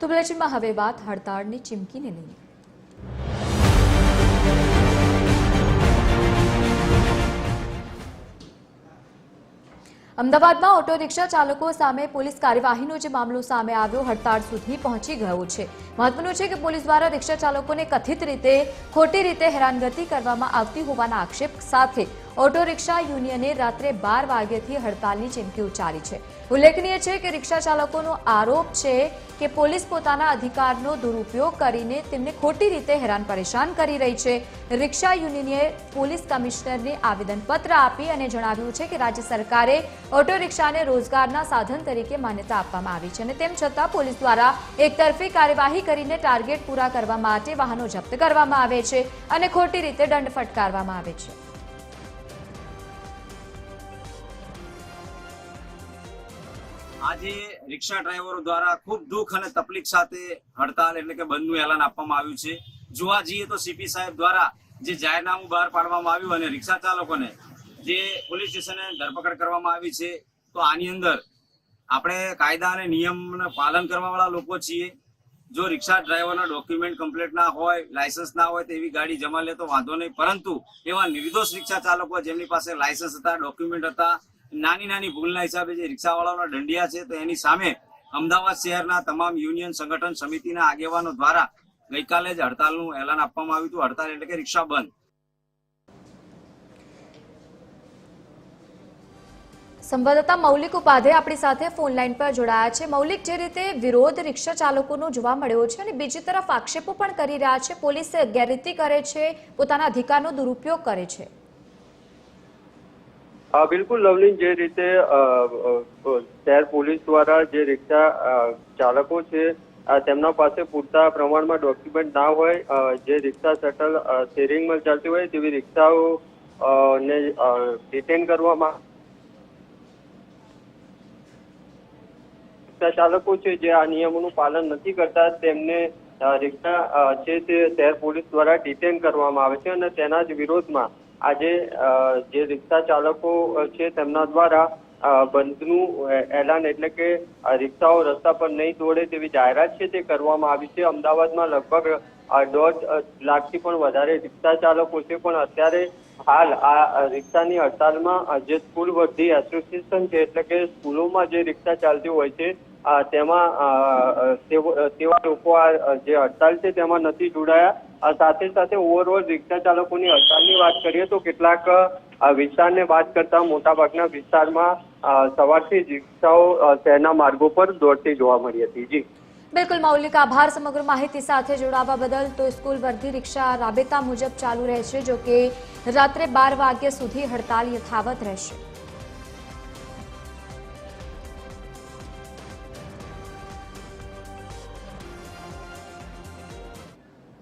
તો બુલેટિનમાં હવે વાત હડતાળની ચીમકીને લઈને અમદાવાદમાં ઓટો રિક્ષા ચાલકો સામે પોલીસ કાર્યવાહીનો જે મામલો સામે આવ્યો, હડતાળ સુધી પહોંચી ગયો છે. મહત્વનું છે કે પોલીસ દ્વારા રિક્ષા ચાલકોને કથિત રીતે, ખોટી રીતે હેરાનગતિ કરવામાં આવતી હોવાના આક્ષેપ સાથે ઓટો રિક્ષા યુનિયને રાત્રે બાર વાગ્યાથી હડતાલની ચીમકી ઉચ્ચારી છે. ઉલ્લેખનીય છે કે રિક્ષા ચાલકોનો આરોપ છે કે પોલીસ પોતાના અધિકારનો દુરુપયોગ કરીને તેમને ખોટી રીતે હેરાન પરેશાન કરી રહી છે. રિક્ષા યુનિયને પોલીસ કમિશનરને આવેદનપત્ર આપી અને જણાવ્યું છે કે રાજ્ય સરકારે ઓટો રિક્ષાને રોજગારના સાધન તરીકે માન્યતા આપવામાં આવી છે અને તેમ છતાં પોલીસ દ્વારા એકતરફી કાર્યવાહી કરીને ટાર્ગેટ પૂરા કરવા માટે વાહનો જપ્ત કરવામાં આવે છે અને ખોટી રીતે દંડ ફટકારવામાં આવે છે. આજે રિક્ષા ડ્રાઈવરો દ્વારા ખૂબ દુઃખ અને તકલીફ સાથે હડતાલ એટલે કે બંધનું એલાન આપવામાં આવ્યું છે. જોવા જઈએ તો સીપી સાહેબ દ્વારા જે જાહેરનામું બહાર પાડવામાં આવ્યું અને રિક્ષા ચાલકોને જે પોલીસ સ્ટેશને ધરપકડ કરવામાં આવી છે, તો આની અંદર આપણે કાયદા અને નિયમનું પાલન કરવાવાળા લોકો છીએ. જો રિક્ષા ડ્રાઈવરના ડોક્યુમેન્ટ કમ્પ્લીટ ના હોય, લાયસન્સ ના હોય, તો એવી ગાડી જમા લે તો વાંધો નહીં. પરંતુ એવા નિર્દોષ રિક્ષા ચાલકો જેમની પાસે લાયસન્સ હતા, ડોક્યુમેન્ટ હતા નાની નાની ભૂલના હિસાબે જે રિક્ષાવાળાઓના દંડિયા છે, તો એની સામે અમદાવાદ શહેરના તમામ યુનિયન સંગઠન સમિતિના આગેવાનો દ્વારા ગઈકાલે જ હડતાલનું એલાન આપવામાં આવ્યું હતું. હડતાલ એટલે કે રિક્ષા બંધ. સંવાદદાતા મૌલિક ઉપાધ્યાય આપણી સાથે ફોન લાઈન પર જોડાયા છે. મૌલિક, જે રીતે વિરોધ રિક્ષા ચાલકોનો જોવા મળ્યો છે અને બીજી તરફ આક્ષેપો પણ કરી રહ્યા છે. પોલીસ ગેરરીતિ કરે છે, પોતાના અધિકારનો દુરુપયોગ કરે છે. બિલકુલ લવલીન, જે રીતે શહેર પોલીસ દ્વારા જે રિક્ષા ચાલકો છે તેમના પાસે પૂરતા પ્રમાણમાં ડોક્યુમેન્ટ ના હોય જે રિક્ષા શટલ શેરિંગમાં ચાલતી હોય, તેવી રિક્ષાઓ ને ડિટેન કરવામાં રિક્ષા ચાલકો છે, જે આ નિયમોનું પાલન નથી કરતા, તેમને રિક્ષા છે તે શહેર પોલીસ દ્વારા ડિટેન કરવામાં આવે છે અને તેના જ વિરોધમાં આજે જે રિક્ષા ચાલકો છે તેમના દ્વારા બંધનું એલાન એટલે કે રિક્ષાઓ રસ્તા પર નહીં દોડે તેવી જાહેરાત છે તે કરવામાં આવી છે. અમદાવાદમાં લગભગ દોઢ લાખથી પણ વધારે રિક્ષા ચાલકો છે. પણ અત્યારે હાલ આ રિક્ષાની હડતાલમાં જે સ્કૂલ વર્ધી એસોસિએશન છે એટલે કે સ્કૂલોમાં જે રિક્ષા ચાલતી હોય છે તેમાં સેવા આ જે હડતાલ છે તેમાં નથી જોડાયા. સાથે સાથે ઓવરઓલ રિક્ષા ચાલકોની હડતાલની વાત કરીએ તો કેટલાક વિસ્તારને વાત કરતા મોટાભાગના વિસ્તારમાં સવારથી રિક્ષાઓ શહેરના માર્ગો પર દોડતી જોવા મળી હતી. જી. બિલકુલ મૌલિક આભાર સમગ્ર માહિતી સાથે જોડાવા બદલ. તો સ્કૂલ વર્ધી રિક્ષા રાબેતા મુજબ ચાલુ રહેશે જો કે રાત્રે બાર વાગ્યા સુધી હડતાલ યથાવત રહેશે.